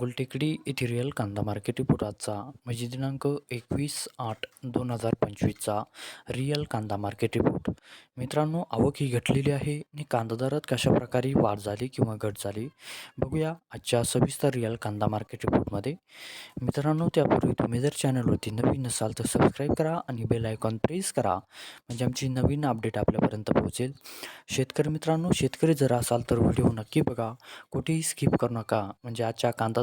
गुलटेकडी इथिरियल कांदा मार्केट रिपोर्टाचा म्हणजे दिनांक एकवीस आठ दोन हजार पंचवीसचा रिअल कांदा मार्केट रिपोर्ट. मित्रांनो आवक ही घटलेली आहे आणि कांदा दरात कशा प्रकारे वाढ झाली किंवा घट झाली बघूया आजच्या सविस्तर रिअल कांदा मार्केट रिपोर्टमध्ये. मित्रांनो त्यापूर्वी तुम्ही जर चॅनलवरती नवीन नसाल तर सबस्क्राईब करा आणि बेल आयकॉन प्रेस करा म्हणजे आमची नवीन अपडेट आपल्यापर्यंत पोहोचेल. शेतकरी मित्रांनो शेतकरी जर असाल तर व्हिडिओ नक्की बघा कुठेही स्किप करू नका म्हणजे आजच्या कांदा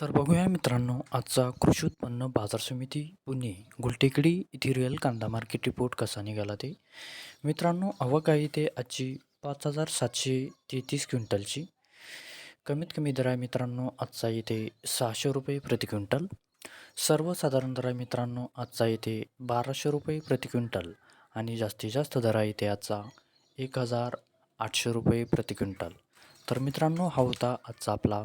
तर बघूया मित्रांनो आजचा कृषी उत्पन्न बाजार समिती पुणे गुलटेकडी इथे रिअल कांदा मार्केट रिपोर्ट कसा निघाला ते. मित्रांनो आवक आहे ते आजची पाच हजार सातशे तेहतीस क्विंटलची. कमीत कमी दर आहे मित्रांनो आजचा इथे सहाशे रुपये प्रति क्विंटल. सर्वसाधारण दर आहे मित्रांनो आजचा इथे बाराशे रुपये प्रति क्विंटल. आणि जास्तीत जास्त दर आहे इथे आजचा एक हजार आठशे रुपये प्रति क्विंटल. तर मित्रांनो हा होता आजचा आपला